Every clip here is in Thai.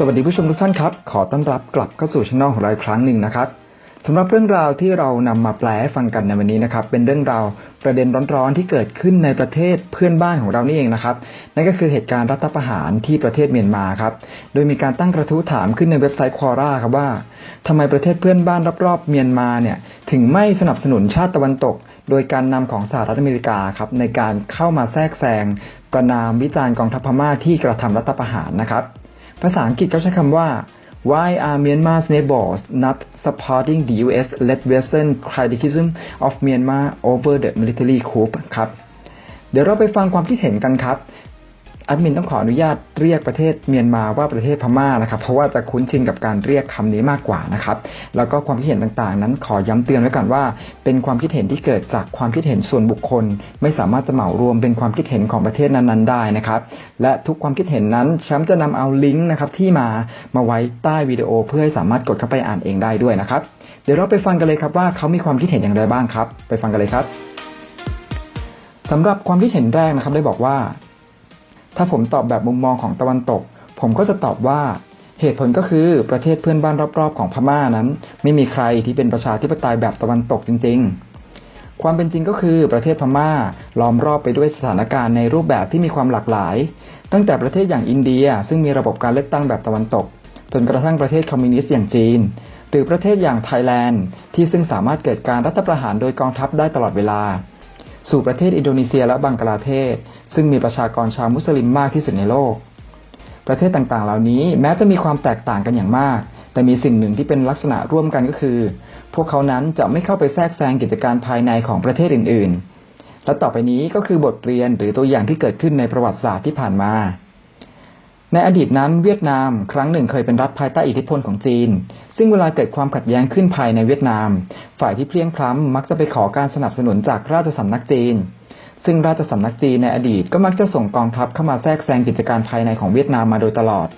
สวัสดีผู้ชมทุกท่านครับ ขอต้อนรับกลับเข้าสู่ช่องของเราอีกครั้งหนึ่งนะครับสำหรับเรื่องราวที่เรานำมาแปลให้ฟังกันในวันนี้นะครับ เป็นเรื่องราวประเด็นร้อนๆที่เกิดขึ้นในประเทศเพื่อนบ้านของเรานี่เองนะครับ นั่นก็คือเหตุการณ์รัฐประหารที่ประเทศเมียนมาครับ โดยมีการตั้งกระทู้ถามขึ้นในเว็บไซต์ควอร่าครับว่าทำไมประเทศเพื่อนบ้านรอบๆเมียนมาเนี่ยถึงไม่สนับสนุนชาติตะวันตก โดยการนำของสหรัฐอเมริกาครับในการเข้ามาแทรกแซงประนามวิจารณ์กองทัพพม่าที่กระทำรัฐประหารนะครับ ภาษาอังกฤษเขาใช้คำว่า Why are Myanmar's neighbors not supporting the U.S.-led Western criticism of Myanmar over the military coup ครับ เดี๋ยวเราไปฟังความคิดเห็นกันครับ แอดมินต้องขออนุญาตเรียกประเทศเมียนมาว่าประเทศพม่านะครับ เพราะว่าจะคุ้นชินกับการเรียกคำนี้มากกว่านะครับ แล้วก็ความคิดเห็นต่างๆ นั้นขอย้ำเตือนไว้ก่อนว่า เป็นความคิดเห็นที่เกิดจากความคิดเห็นส่วนบุคคล ไม่สามารถจะเหมารวมเป็นความคิดเห็นของประเทศนั้นๆได้นะครับ และทุกความคิดเห็นนั้นแชมป์จะนำเอาลิงก์นะครับที่มามาไว้ใต้วิดีโอ เพื่อให้สามารถกดเข้าไปอ่านเองได้ด้วยนะครับ เดี๋ยวเราไปฟังกันเลยครับว่าเขามีความคิดเห็นอย่างไรบ้างครับ ไปฟังกันเลยครับสำหรับความคิดเห็นแรกนะครับได้บอกว่า ถ้าผมตอบแบบมุมมองของตะวันตก ผมก็จะตอบว่าเหตุผลก็คือประเทศเพื่อนบ้านรอบๆ ของพม่านั้น ไม่มีใครที่เป็นประชาธิปไตยแบบตะวันตกจริง ๆ ความเป็นจริงก็คือประเทศพม่าล้อมรอบไปด้วยสถานการณ์ในรูปแบบที่มีความหลากหลาย ตั้งแต่ประเทศอย่างอินเดีย ซึ่งมีระบบการเลือกตั้งแบบตะวันตก จนกระทั่งประเทศคอมมิวนิสต์อย่างจีน หรือประเทศอย่างไทยแลนด์ ที่ซึ่งสามารถเกิดการรัฐประหารโดยกองทัพได้ตลอดเวลา สู่ประเทศอินโดนีเซียและบังกลาเทศ ซึ่งมีประชากรชาวมุสลิมมากที่สุดในโลก ประเทศต่างๆ เหล่านี้แม้จะมีความแตกต่างกันอย่างมาก แต่มีสิ่งหนึ่งที่เป็นลักษณะร่วมกันก็คือ พวกเขานั้นจะไม่เข้าไปแทรกแซงกิจการภายในของประเทศอื่นๆ และต่อไปนี้ก็คือบทเรียนหรือตัวอย่างที่เกิดขึ้นในประวัติศาสตร์ที่ผ่านมา ในอดีตนั้นเวียดนามครั้งหนึ่งเคยเป็นรัฐภายใต้อิทธิพลของจีน ซึ่งเวลาเกิดความขัดแย้งขึ้นภายในเวียดนาม ฝ่ายที่เพลียงพล้ำมักจะไปขอการสนับสนุนจากราชสำนักจีน ซึ่งราชสำนักจีนในอดีตก็มักจะส่งกองทัพเข้ามาแทรกแซงกิจการภายในของเวียดนามมาโดยตลอด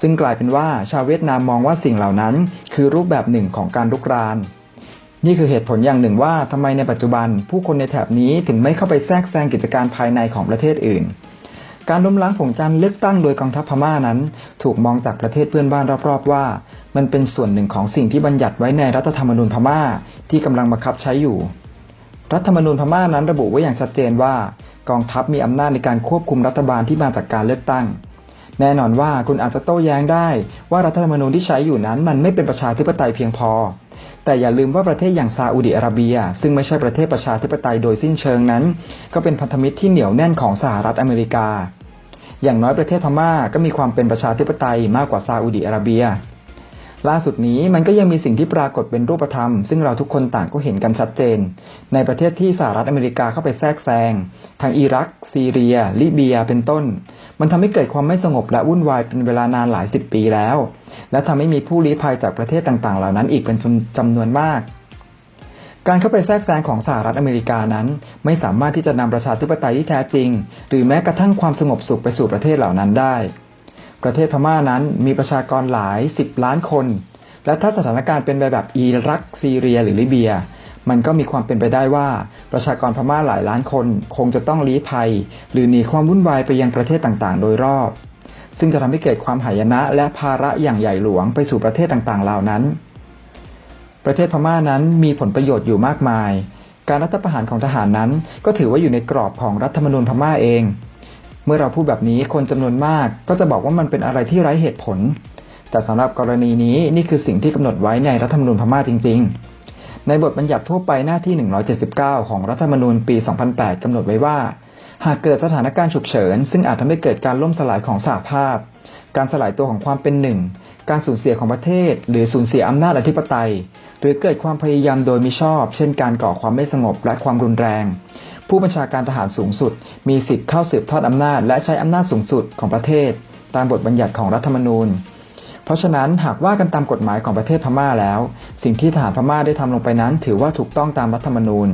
ซึ่งกลายเป็นว่าชาวเวียดนามมองว่าสิ่งเหล่านั้น คือรูปแบบหนึ่งของการรุกราน นี่คือเหตุผลอย่างหนึ่งว่าทำไมในปัจจุบัน ผู้คนในแถบนี้ถึงไม่เข้าไปแทรกแซงกิจการภายในของประเทศอื่น การล้มล้างผงจันทร์เลือกตั้งโดยกองทัพพม่านั้น ถูกมองจากประเทศเพื่อนบ้านรอบๆว่า มันเป็นส่วนหนึ่งของสิ่งที่บัญญัติไว้ในรัฐธรรมนูญพม่าที่กำลังบังคับใช้อยู่ รัฐธรรมนูญพม่านั้นระบุไว้อย่างชัดเจนว่า กองทัพมีอำนาจในการควบคุมรัฐบาลที่มาจากการเลือกตั้ง แน่นอนว่าคุณอาจจะโต้แย้งได้ ว่ารัฐธรรมนูญที่ใช้อยู่นั้นมันไม่เป็นประชาธิปไตยเพียงพอ แต่อย่าลืมว่าประเทศอย่างซาอุดิอาระเบีย ซึ่งไม่ใช่ประเทศประชาธิปไตยโดยสิ้นเชิงนั้น ก็เป็นพันธมิตรที่เหนียวแน่นของสหรัฐอเมริกา อย่างน้อยประเทศพม่าก็มีความเป็นประชาธิปไตยมากกว่าซาอุดิอาระเบีย ล่าสุดนี้มันก็ยังมีสิ่งที่ปรากฏเป็นรูปธรรม ซึ่งเราทุกคนต่างก็เห็นกันชัดเจน ในประเทศที่สหรัฐอเมริกาเข้าไปแทรกแซงทางอิรัก ซีเรีย ลิเบีย เป็นต้น มันทำให้เกิดความไม่สงบและวุ่นวายเป็นเวลานานหลายสิบปีแล้ว และทำให้มีผู้ลี้ภัยจากประเทศต่างๆ เหล่านั้นอีกเป็นจำนวนมาก การเข้าไปแทรกแซงของสหรัฐอเมริกานั้น ไม่สามารถที่จะนำประชาธิปไตยที่แท้จริง หรือแม้กระทั่งความสงบสุขไปสู่ประเทศเหล่านั้นได้ ประเทศพม่านั้นมีประชากรหลายสิบล้านคน และถ้าสถานการณ์เป็นไปแบบอิรักซีเรียหรือลิเบีย มันก็มีความเป็นไปได้ว่าประชากรพม่าหลายล้านคน คงจะต้องลี้ภัย หรือหนีความวุ่นวายไปยังประเทศต่างๆ โดยรอบ ซึ่งจะทำให้เกิดความหายนะและภาระอย่างใหญ่หลวงไปสู่ประเทศต่างๆ เหล่านั้น ประเทศพม่านั้นมีผลประโยชน์อยู่มากมาย การรัฐประหารของทหารนั้น ก็ถือว่าอยู่ในกรอบของรัฐธรรมนูญพม่าเอง เมื่อเราพูดแบบนี้คนจำนวนมากก็จะบอกว่ามันเป็นอะไรที่ไร้เหตุผล แต่สำหรับกรณีนี้นี่คือสิ่งที่กำหนดไว้ในรัฐธรรมนูญพม่าจริง ๆ ในบทบัญญัติทั่วไปหน้าที่ 179 ของรัฐธรรมนูญปี 2008กำหนดไว้ว่า หากเกิดสถานการณ์ฉุกเฉิน ซึ่งอาจทำให้เกิดการล่มสลายของสหภาพ การสลายตัวของความเป็นหนึ่ง การสูญเสียของประเทศ หรือสูญเสียอำนาจอธิปไตย หรือเกิดความพยายามโดยมิชอบ เช่น การก่อความไม่สงบและความรุนแรง ผู้บัญชาการทหารสูงสุด มีสิทธิ์เข้าสืบทอดอำนาจ และใช้อำนาจสูงสุดของประเทศ ตามบทบัญญัติของรัฐธรรมนูญ เพราะฉะนั้นหากว่ากันตามกฎหมายของประเทศพม่าแล้ว สิ่งที่ทหารพม่าได้ทำลงไปนั้น ถือว่าถูกต้องตามรัฐธรรมนูญ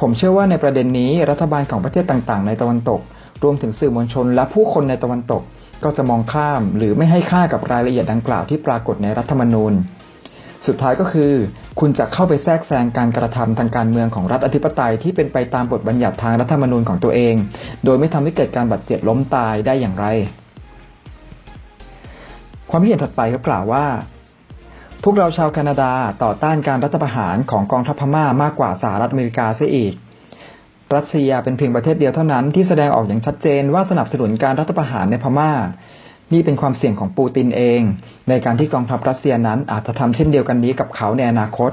ผมเชื่อว่าในประเด็นนี้รัฐบาลของประเทศต่างๆ ในตะวันตก รวมถึงสื่อมวลชน และผู้คนในตะวันตก ก็จะมองข้ามหรือไม่ให้ค่ากับรายละเอียดดังกล่าวที่ปรากฏในรัฐธรรมนูญ สุดท้ายก็คือ คุณจะเข้าไปแทรกแซงการกระทำทางการเมืองของรัฐอธิปไตยที่เป็นไปตามบทบัญญัติทางรัฐธรรมนูญของตัวเอง โดยไม่ทำให้เกิดการบาดเจ็บล้มตายได้อย่างไร ความเห็นถัดไปก็กล่าวว่า พวกเราชาวแคนาดาต่อต้านการรัฐประหารของกองทัพพม่ามากกว่าสหรัฐอเมริกาเสียอีกรัสเซียเป็นเพียงประเทศเดียวเท่านั้นที่แสดงออกอย่างชัดเจนว่าสนับสนุนการรัฐประหารในพม่า นี่เป็นความเสี่ยงของปูตินเอง ในการที่กองทัพรัสเซียนั้นอาจจะทำเช่นเดียวกันนี้กับเขาในอนาคต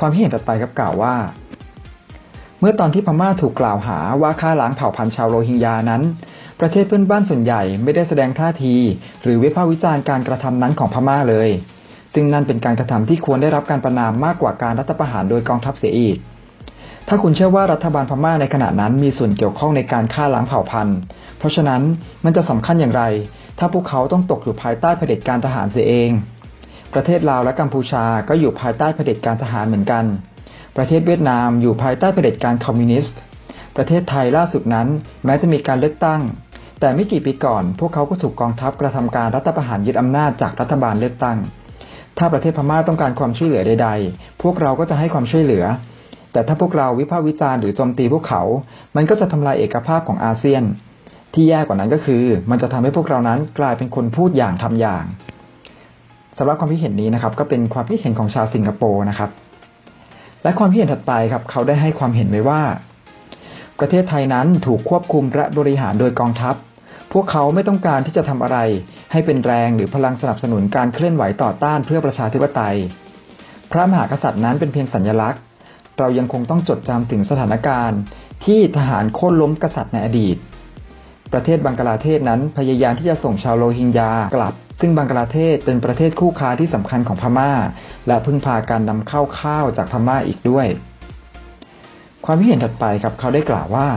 ความคิดเห็นถัดไปครับกล่าวว่า เมื่อตอนที่พม่าถูกกล่าวหาว่าฆ่าล้างเผ่าพันธุ์ชาวโรฮิงญานั้น ประเทศเพื่อนบ้านส่วนใหญ่ไม่ได้แสดงท่าที หรือวิพากษ์วิจารณ์การกระทำนั้นของพม่าเลยซึ่งนั่นเป็นการกระทำที่ควรได้รับการประนามมากกว่าการรัฐประหารโดยกองทัพเสียอีก ถ้าคุณเชื่อว่ารัฐบาลพม่าในขณะนั้นมีส่วนเกี่ยวข้องในการฆ่าล้างเผ่าพันธุ์ เพราะฉะนั้นมันจะสำคัญอย่างไร ถ้าพวกเขาต้องตกอยู่ภายใต้เผด็จการทหารเสียเอง ประเทศลาวและกัมพูชาก็อยู่ภายใต้เผด็จการทหารเหมือนกัน ประเทศเวียดนามอยู่ภายใต้เผด็จการคอมมิวนิสต์ ประเทศไทยล่าสุดนั้น แม้จะมีการเลือกตั้ง แต่ไม่กี่ปีก่อน พวกเขาก็ถูกกองทัพกระทำการรัฐประหารยึดอำนาจจากรัฐบาลเลือกตั้ง ถ้าประเทศพม่าต้องการความช่วยเหลือใด ๆ พวกเราก็จะให้ความช่วยเหลือ แต่ถ้าพวกเราวิพากษ์วิจารณ์หรือโจมตีพวกเขา มันก็จะทำลายเอกภาพของอาเซียน ที่แย่กว่านั้นก็คือ มันจะทำให้พวกเรานั้นกลายเป็นคนพูดอย่างทำอย่างสำหรับความคิดเห็นนี้นะครับ ก็เป็นความคิดเห็นของชาวสิงคโปร์นะครับ และความคิดเห็นถัดไปครับ เขาได้ให้ความเห็นไว้ว่า ประเทศไทยนั้นถูกควบคุมและบริหารโดยกองทัพ พวกเขาไม่ต้องการที่จะทำอะไร ให้เป็นแรงหรือพลังสนับสนุนการเคลื่อนไหวต่อต้านเพื่อประชาธิปไตย พระมหากษัตริย์นั้นเป็นเพียงสัญลักษณ์ เรายังคงต้องจดจำถึงสถานการณ์ ที่ทหารโค่นล้มกษัตริย์ในอดีต ประเทศบังกลาเทศนั้นพยายามที่จะส่งชาวโรฮิงญากลับ ซึ่งบังกลาเทศเป็นประเทศคู่ค้าที่สำคัญของพม่า และพึ่งพาการนำเข้าข้าวจากพม่าอีกด้วย ความคิดเห็นถัดไปครับเขาได้กล่าวว่า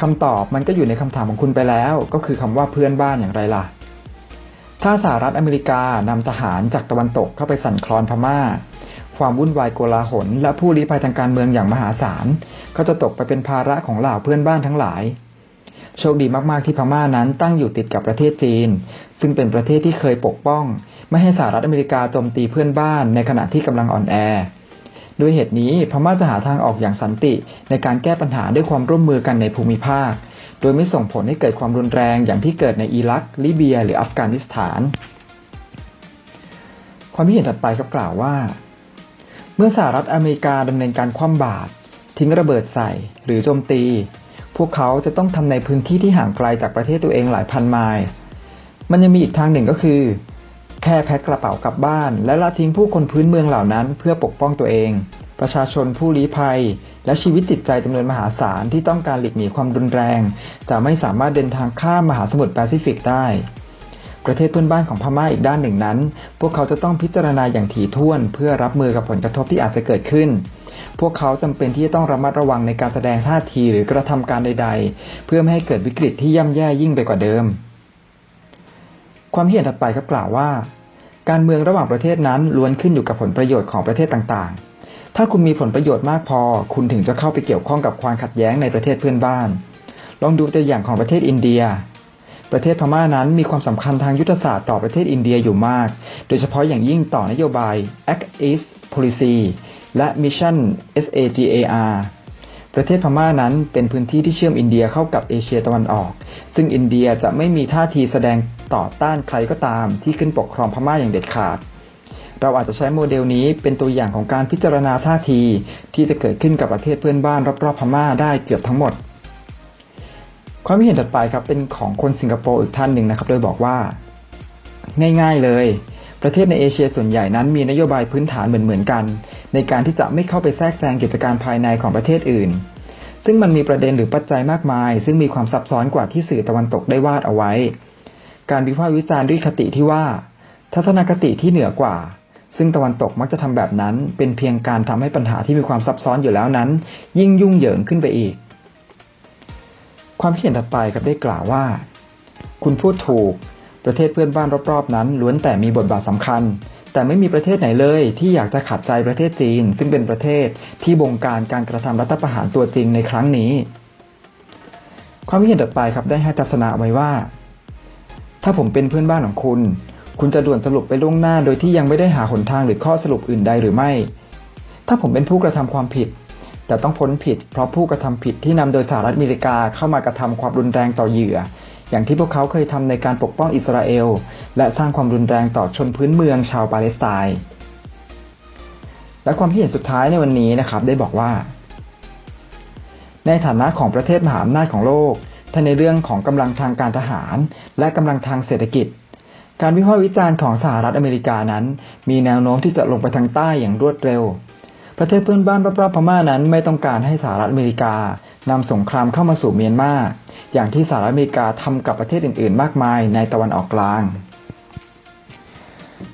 คำตอบมันก็อยู่ในคำถามของคุณไปแล้ว ก็คือคำว่าเพื่อนบ้านอย่างไรล่ะ ถ้าสหรัฐอเมริกานำทหารจากตะวันตกเข้าไปสั่นคลอนพม่า ความวุ่นวายโกลาหล และผู้ลี้ภัยทางการเมืองอย่างมหาศาล ก็จะตกไปเป็นภาระของเหล่าเพื่อนบ้านทั้งหลาย โชคดีมากๆที่พม่านั้นตั้งอยู่ติดกับประเทศจีน ซึ่งเป็นประเทศที่เคยปกป้อง ไม่ให้สหรัฐอเมริกาโจมตีเพื่อนบ้านในขณะที่กำลังอ่อนแอด้วยเหตุนี้พม่าจะหาทางออกอย่างสันติ ในการแก้ปัญหาด้วยความร่วมมือกันในภูมิภาค โดยไม่ส่งผลให้เกิดความรุนแรงอย่างที่เกิดในอิรัก ลิเบีย หรืออัฟกานิสถาน ความคิดเห็นถัดไปก็กล่าวว่า เมื่อสหรัฐอเมริกาดำเนินการคว่ำบาตรทิ้งระเบิดใส่หรือโจมตี พวกเขาจะต้องทำในพื้นที่ที่ห่างไกลจากประเทศตัวเองหลายพันไมล์มันยังมีอีกทางหนึ่งก็คือ แค่แพ็คกระเป๋ากลับบ้าน และละทิ้งผู้คนพื้นเมืองเหล่านั้น เพื่อปกป้องตัวเอง ประชาชนผู้ลี้ภัย และชีวิตจิตใจจำนวนมหาศาลที่ต้องการหลีกหนีความรุนแรง จะไม่สามารถเดินทางข้ามมหาสมุทรแปซิฟิกได้ ประเทศเพื่อนบ้านของพม่าอีกด้านหนึ่งนั้น พวกเขาจะต้องพิจารณาอย่างถี่ถ้วนเพื่อรับมือกับผลกระทบที่อาจจะเกิดขึ้น พวกเขาจำเป็นที่จะต้องระมัดระวังในการแสดงท่าทีหรือกระทำการใด ๆ เพื่อไม่ให้เกิดวิกฤตที่ย่ำแย่ยิ่งไปกว่าเดิม ความเห็นถัดไปครับกล่าวว่า การเมืองระหว่างประเทศนั้นล้วนขึ้นอยู่กับผลประโยชน์ของประเทศต่างๆ ถ้าคุณมีผลประโยชน์มากพอ คุณถึงจะเข้าไปเกี่ยวข้องกับความขัดแย้งในประเทศเพื่อนบ้าน ลองดูตัวอย่างของประเทศอินเดีย ประเทศพม่านั้นมีความสำคัญทางยุทธศาสตร์ต่อประเทศอินเดียอยู่มาก โดยเฉพาะอย่างยิ่งต่อนโยบาย Act East Policy และ Mission SAGAR ประเทศพม่านั้นเป็นพื้นที่ที่เชื่อมอินเดียเข้ากับเอเชียตะวันออก ซึ่งอินเดียจะไม่มีท่าทีแสดงต่อต้านใครก็ตามที่ขึ้นปกครองพม่าอย่างเด็ดขาด เราอาจจะใช้โมเดลนี้เป็นตัวอย่างของการพิจารณาท่าทีที่จะเกิดขึ้นกับประเทศเพื่อนบ้านรอบๆพม่าได้เกือบทั้งหมด ความเห็นถัดไปครับเป็นของคนสิงคโปร์อีกท่านหนึ่งนะครับ โดยบอกว่า ง่ายๆเลย ประเทศในเอเชียส่วนใหญ่นั้นมีนโยบายพื้นฐานเหมือนๆกัน ในการที่จะไม่เข้าไปแทรกแซงกิจการภายในของประเทศอื่น ซึ่งมันมีประเด็นหรือปัจจัยมากมาย ซึ่งมีความซับซ้อนกว่าที่สื่อตะวันตกได้วาดเอาไว้ การวิพากษ์วิจารณ์ด้วยคติที่ว่า ทัศนคติที่เหนือกว่าซึ่งตะวันตกมักจะทำแบบนั้น เป็นเพียงการทำให้ปัญหาที่มีความซับซ้อนอยู่แล้วนั้น ยิ่งยุ่งเหยิงขึ้นไปอีก ความคิดเห็นถัดไปครับได้กล่าวว่า คุณพูดถูก ประเทศเพื่อนบ้านรอบๆ นั้น ล้วนแต่มีบทบาทสำคัญ แต่ไม่มีประเทศไหนเลยที่อยากจะขัดใจประเทศจีน ซึ่งเป็นประเทศที่บงการการกระทำรัฐประหารตัวจริงในครั้งนี้ ความคิดเห็นต่อไปครับได้ให้ทัศนะไว้ว่า ถ้าผมเป็นเพื่อนบ้านของคุณ คุณจะด่วนสรุปไปล่วงหน้า โดยที่ยังไม่ได้หาหนทางหรือข้อสรุปอื่นใดหรือไม่ ถ้าผมเป็นผู้กระทำความผิด แต่ต้องพ้นผิด เพราะผู้กระทำผิดที่นำโดยสหรัฐอเมริกาเข้ามากระทำความรุนแรงต่อเหยื่อ อย่างที่พวกเขาเคยทำในการปกป้องอิสราเอล และสร้างความรุนแรงต่อชนพื้นเมืองชาวปาเลสไตน์และความคิดเห็นสุดท้ายในวันนี้นะครับได้บอกว่า ในฐานะของประเทศมหาอำนาจของโลกทั้งในเรื่องของกำลังทางการทหาร และกำลังทางเศรษฐกิจ การวิพากษ์วิจารณ์ของสหรัฐอเมริกานั้น มีแนวโน้มที่จะลงไปทางใต้อย่างรวดเร็ว ประเทศเพื่อนบ้านรอบๆพม่านั้นไม่ต้องการให้สหรัฐอเมริกานำสงครามเข้ามาสู่เมียนมา อย่างที่สหรัฐอเมริกาทำกับประเทศอื่นๆ มากมายในตะวันออกกลาง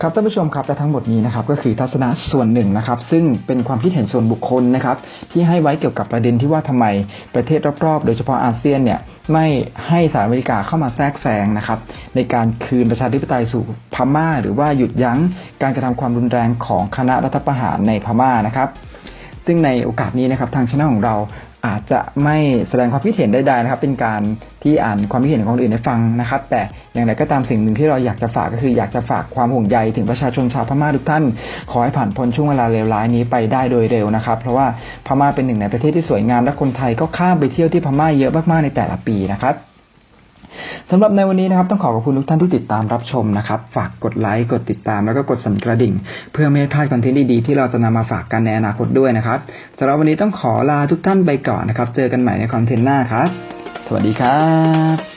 ครับท่านผู้ชมครับและทั้งหมดนี้นะครับก็คือทัศนะส่วนหนึ่งนะครับ ซึ่งเป็นความคิดเห็นส่วนบุคคลนะครับ ที่ให้ไว้เกี่ยวกับประเด็นที่ว่าทำไมประเทศรอบๆ โดยเฉพาะอาเซียนเนี่ย ไม่ให้สหรัฐอเมริกาเข้ามาแทรกแซงนะครับ ในการคืนประชาธิปไตยสู่พม่า หรือว่าหยุดยั้งการกระทำความรุนแรงของคณะรัฐประหารในพม่านะครับ ซึ่งในโอกาสนี้นะครับทางช่องของเรา อาจจะไม่แสดงความคิดเห็นใดๆนะครับ เป็นการที่อ่านความคิดเห็นของคนอื่นให้ฟังนะครับ แต่อย่างไรก็ตามสิ่งหนึ่งที่เราอยากจะฝากก็คืออยากจะฝากความห่วงใยถึงประชาชนชาวพม่าทุกท่าน ขอให้ผ่านพ้นช่วงเวลาเลวร้ายนี้ไปได้โดยเร็วนะครับ เพราะว่าพม่าเป็นหนึ่งในประเทศที่สวยงามและคนไทยก็ข้ามไปเที่ยวที่พม่าเยอะมากๆในแต่ละปีนะครับ สำหรับในวันนี้นะครับต้องขอขอบคุณทุกท่านที่ติดตามรับชมนะครับ ฝากกดไลค์กดติดตามแล้วก็กดสั่นกระดิ่ง เพื่อไม่ให้พลาดคอนเทนต์ดีๆที่เราจะนำมาฝากกันในอนาคตด้วยนะครับสำหรับวันนี้ต้องขอลาทุกท่านไปก่อนนะครับ เจอกันใหม่ในคอนเทนต์หน้าครับ สวัสดีครับ